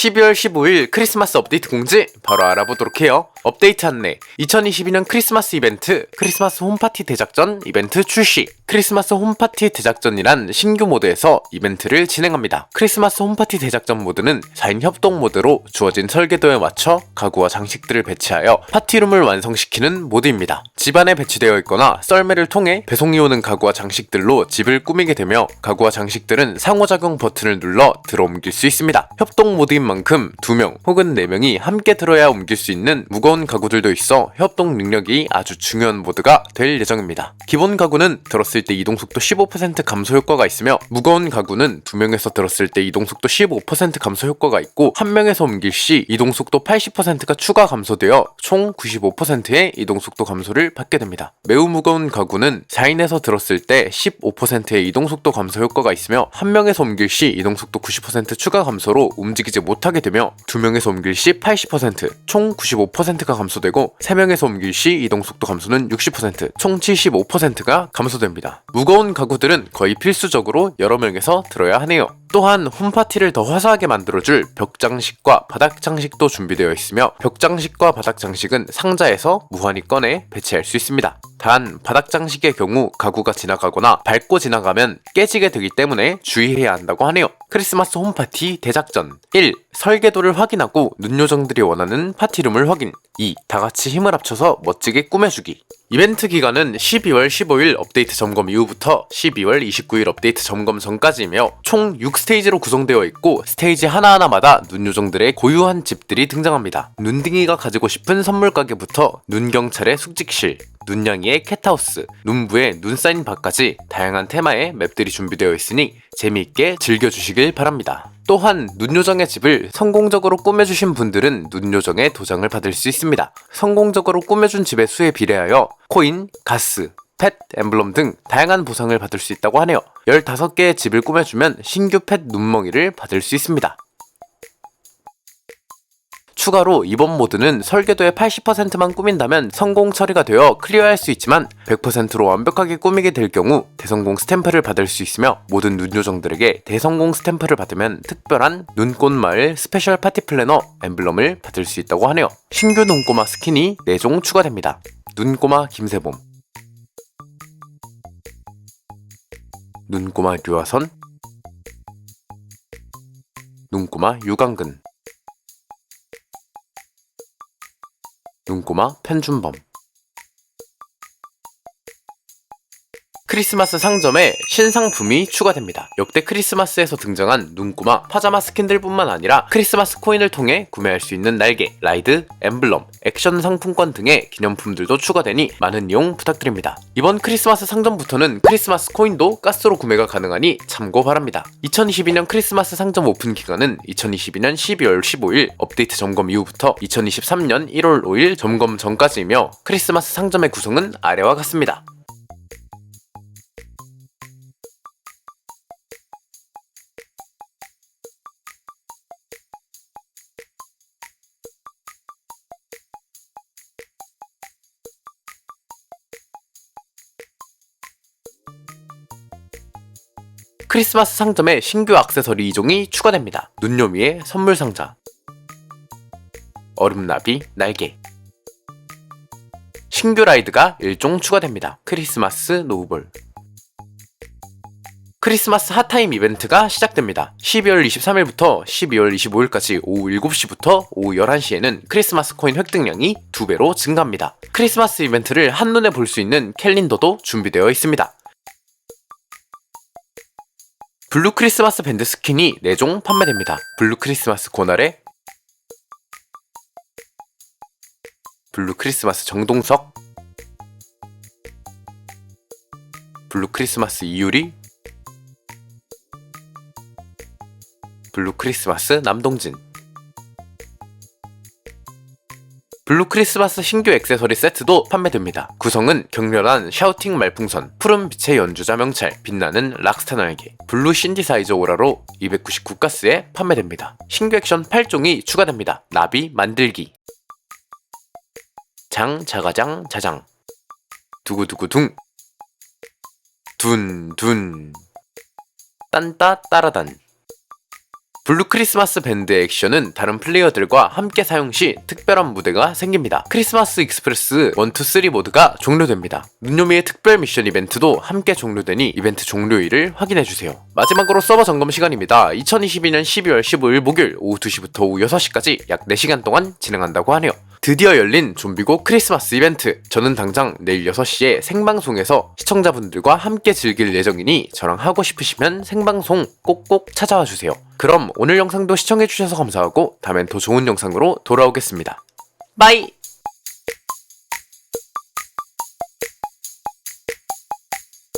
12월 15일 크리스마스 업데이트 공지 바로 알아보도록 해요. 업데이트 안내 2022년 크리스마스 이벤트 크리스마스 홈파티 대작전 이벤트 출시 크리스마스 홈파티 대작전이란 신규 모드에서 이벤트를 진행합니다. 크리스마스 홈파티 대작전 모드는 4인 협동 모드로 주어진 설계도에 맞춰 가구와 장식들을 배치하여 파티룸을 완성시키는 모드입니다. 집안에 배치되어 있거나 썰매를 통해 배송이 오는 가구와 장식들로 집을 꾸미게 되며 가구와 장식들은 상호작용 버튼을 눌러 들어 옮길 수 있습니다. 협동 모드인 만큼 2명 혹은 4명이 함께 들어야 옮길 수 있는 무거운 가구들도 있어 협동 능력이 아주 중요한 모드가 될 예정입니다. 기본 가구는 들었을 때 이동속도 15% 감소 효과가 있으며 무거운 가구는 2명에서 들었을 때 이동속도 15% 감소 효과가 있고 1명에서 옮길 시 이동속도 80%가 추가 감소되어 총 95%의 이동속도 감소를 받게 됩니다. 매우 무거운 가구는 4인에서 들었을 때 15%의 이동속도 감소 효과가 있으며 1명에서 옮길 시 이동속도 90% 추가 감소로 움직이지 못하게 되며 2명에서 옮길 시 80%, 총 95%가 감소되고 3명에서 옮길 시 이동속도 감소는 60%, 총 75%가 감소됩니다. 무거운 가구들은 거의 필수적으로 여러 명에서 들어야 하네요. 또한 홈파티를 더 화사하게 만들어줄 벽 장식과 바닥 장식도 준비되어 있으며 벽 장식과 바닥 장식은 상자에서 무한히 꺼내 배치할 수 있습니다. 단 바닥 장식의 경우 가구가 지나가거나 밟고 지나가면 깨지게 되기 때문에 주의해야 한다고 하네요. 크리스마스 홈파티 대작전 1. 설계도를 확인하고 눈 요정들이 원하는 파티룸을 확인 2. 다같이 힘을 합쳐서 멋지게 꾸며주기 이벤트 기간은 12월 15일 업데이트 점검 이후부터 12월 29일 업데이트 점검 전까지이며 총 6 스테이지로 구성되어 있고 스테이지 하나하나마다 눈 요정들의 고유한 집들이 등장합니다. 눈딩이가 가지고 싶은 선물 가게부터 눈경찰의 숙직실, 눈냥이의 캣하우스, 눈부의 눈사인 밖까지 다양한 테마의 맵들이 준비되어 있으니 재미있게 즐겨주시길 바랍니다. 또한 눈요정의 집을 성공적으로 꾸며주신 분들은 눈요정의 도장을 받을 수 있습니다. 성공적으로 꾸며준 집의 수에 비례하여 코인, 가스, 펫, 엠블럼 등 다양한 보상을 받을 수 있다고 하네요. 15개의 집을 꾸며주면 신규 펫 눈멍이를 받을 수 있습니다. 추가로 이번 모드는 설계도의 80%만 꾸민다면 성공 처리가 되어 클리어할 수 있지만 100%로 완벽하게 꾸미게 될 경우 대성공 스탬프를 받을 수 있으며 모든 눈 요정들에게 대성공 스탬프를 받으면 특별한 눈꽃마을 스페셜 파티 플래너 엠블럼을 받을 수 있다고 하네요. 신규 눈꼬마 스킨이 4종 추가됩니다. 눈꼬마 김세봄 눈꼬마 류화선 눈꼬마 유강근 눈꼬마 편준범 크리스마스 상점에 신상품이 추가됩니다. 역대 크리스마스에서 등장한 눈꼬마, 파자마 스킨들뿐만 아니라 크리스마스 코인을 통해 구매할 수 있는 날개, 라이드, 엠블럼, 액션 상품권 등의 기념품들도 추가되니 많은 이용 부탁드립니다. 이번 크리스마스 상점부터는 크리스마스 코인도 가스로 구매가 가능하니 참고 바랍니다. 2022년 크리스마스 상점 오픈 기간은 2022년 12월 15일 업데이트 점검 이후부터 2023년 1월 5일 점검 전까지이며 크리스마스 상점의 구성은 아래와 같습니다. 크리스마스 상점에 신규 액세서리 2종이 추가됩니다. 눈요미의 선물 상자, 얼음나비 날개, 신규 라이드가 1종 추가됩니다. 크리스마스 노우볼. 크리스마스 핫타임 이벤트가 시작됩니다. 12월 23일부터 12월 25일까지 오후 7시부터 오후 11시에는 크리스마스 코인 획득량이 2배로 증가합니다. 크리스마스 이벤트를 한눈에 볼 수 있는 캘린더도 준비되어 있습니다. 블루 크리스마스 밴드 스킨이 4종 판매됩니다. 블루 크리스마스 고나래 블루 크리스마스 정동석 블루 크리스마스 이유리 블루 크리스마스 남동진 블루 크리스마스 신규 액세서리 세트도 판매됩니다. 구성은 격렬한 샤우팅 말풍선, 푸른 빛의 연주자 명찰, 빛나는 락스타 날개, 블루 신디사이저 오라로 299가스에 판매됩니다. 신규 액션 8종이 추가됩니다. 나비 만들기, 장 자가장 자장, 두구두구둥, 둔 둔, 딴따 따라단, 블루 크리스마스 밴드 액션은 다른 플레이어들과 함께 사용 시 특별한 무대가 생깁니다. 크리스마스 익스프레스 1, 2, 3 모드가 종료됩니다. 눈요미의 특별 미션 이벤트도 함께 종료되니 이벤트 종료일을 확인해주세요. 마지막으로 서버 점검 시간입니다. 2022년 12월 15일 목요일 오후 2시부터 오후 6시까지 약 4시간 동안 진행한다고 하네요. 드디어 열린 좀비고 크리스마스 이벤트. 저는 당장 내일 6시에 생방송에서 시청자분들과 함께 즐길 예정이니 저랑 하고 싶으시면 생방송 꼭꼭 찾아와 주세요. 그럼 오늘 영상도 시청해주셔서 감사하고 다음엔 더 좋은 영상으로 돌아오겠습니다. 바이!